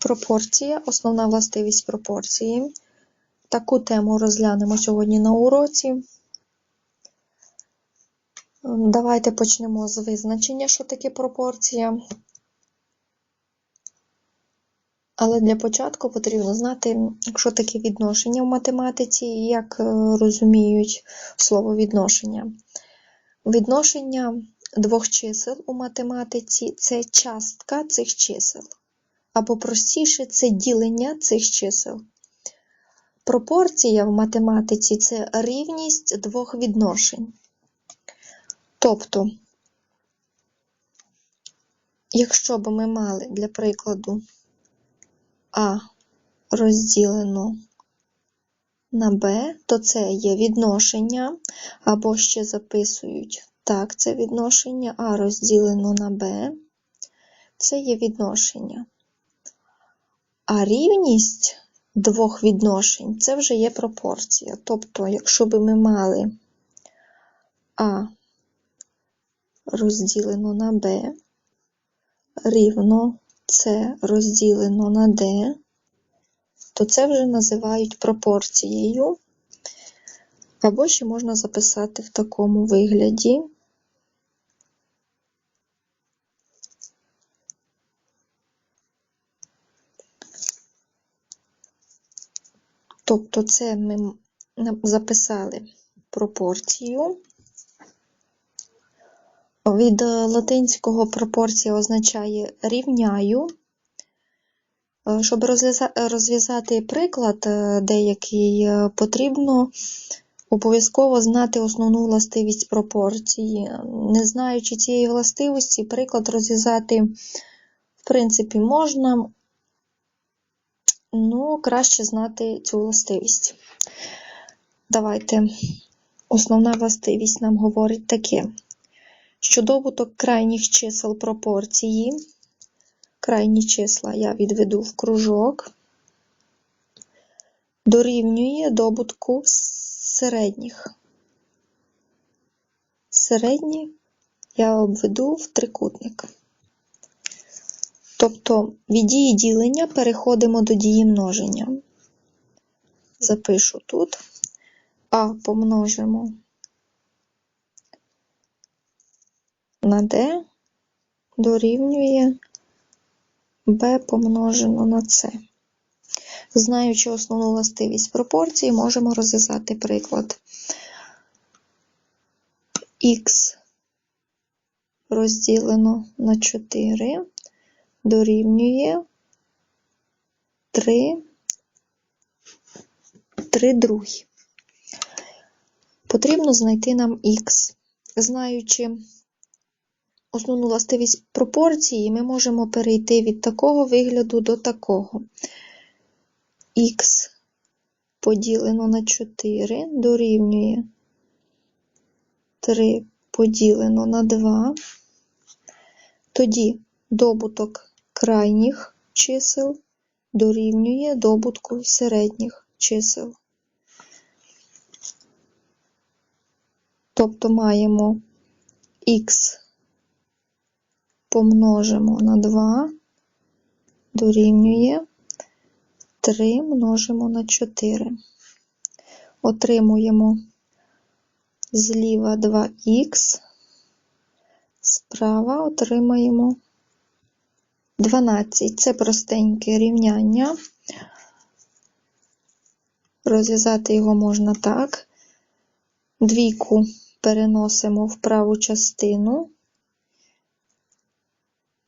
Пропорція, основна властивість пропорції. Таку тему розглянемо сьогодні на уроці. Давайте почнемо з визначення, що таке пропорція. Але для початку потрібно знати, що таке відношення в математиці і як е, розуміють слово відношення. Відношення двох чисел у математиці це частка цих чисел. Або простіше, це ділення цих чисел. Пропорція в математиці це рівність двох відношень. Тобто, якщо б ми мали для прикладу А розділено на Б, то це є відношення, або ще записують так, це відношення А розділено на Б, це є відношення. А рівність двох відношень це вже є пропорція. Тобто, якщо б ми мали А розділено на Б, рівно С розділено на D, то це вже називають пропорцією, або ще можна записати в такому вигляді. Тобто це ми записали пропорцію. Від латинського пропорція означає рівняю. Щоб розв'язати приклад деякий, потрібно обов'язково знати основну властивість пропорції. Не знаючи цієї властивості, приклад розв'язати, в принципі, можна, але краще знати цю властивість. Давайте, основна властивість нам говорить таке що добуток крайніх чисел пропорції, крайні числа я відведу в кружок, дорівнює добутку середніх. Середні я обведу в трикутник. Тобто від дії ділення переходимо до дії множення. Запишу тут А помножимо на d дорівнює b помножено на c. Знаючи основну властивість пропорції, можемо розв'язати приклад х розділено на 4 дорівнює 3, 3 другі. Потрібно знайти нам х. Знаючи основну властивість пропорції, ми можемо перейти від такого вигляду до такого. Х поділено на 4 дорівнює 3 поділено на 2. Тоді добуток крайніх чисел дорівнює добутку середніх чисел. Тобто маємо х помножимо на 2 дорівнює 3 множимо на 4. Отримуємо зліва 2х, справа отримаємо 12. Це простеньке рівняння. Розв'язати його можна так. Двійку переносимо в праву частину.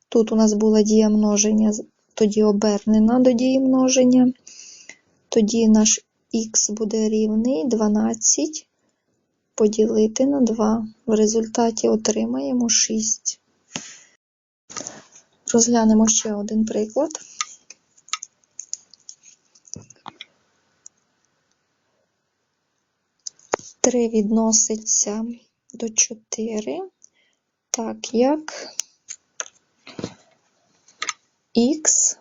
Тут у нас була дія множення, тоді обернена до дії множення. Тоді наш х буде рівний 12 поділити на 2. В результаті отримаємо 6. Розглянемо ще один приклад. Три відноситься до 4, так як х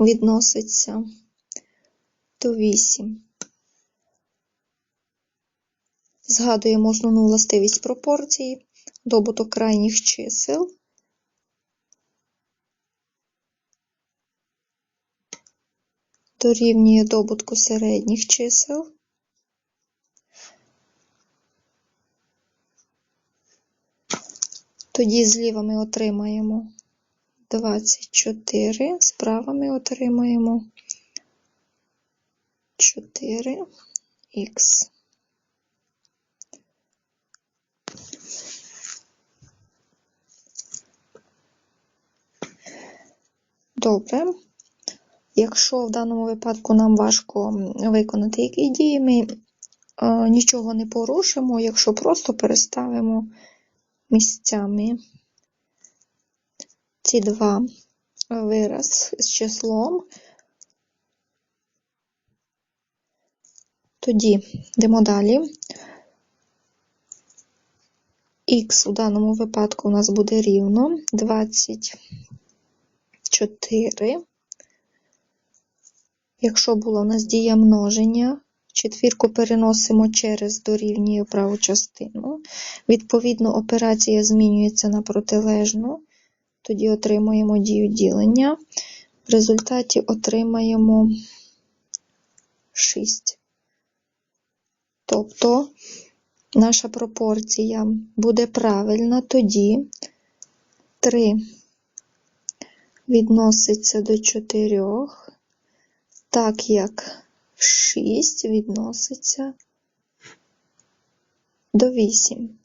відноситься до 8. Згадуємо основну властивість пропорції, добуток крайніх чисел дорівнює добутку середніх чисел. Тоді зліва ми отримаємо 24, справа ми отримаємо 4х. Добре. Якщо в даному випадку нам важко виконати якісь дії, ми е, нічого не порушимо, якщо просто переставимо місцями ці два вираз з числом, тоді йдемо далі. Х у даному випадку у нас буде рівно 24. Якщо була у нас дія множення, четвірку переносимо через дорівнює праву частину. Відповідно, операція змінюється на протилежну. Тоді отримуємо дію ділення. В результаті отримаємо 6. Тобто наша пропорція буде правильна тоді 3 відноситься до 4, так як 6 відноситься до 8.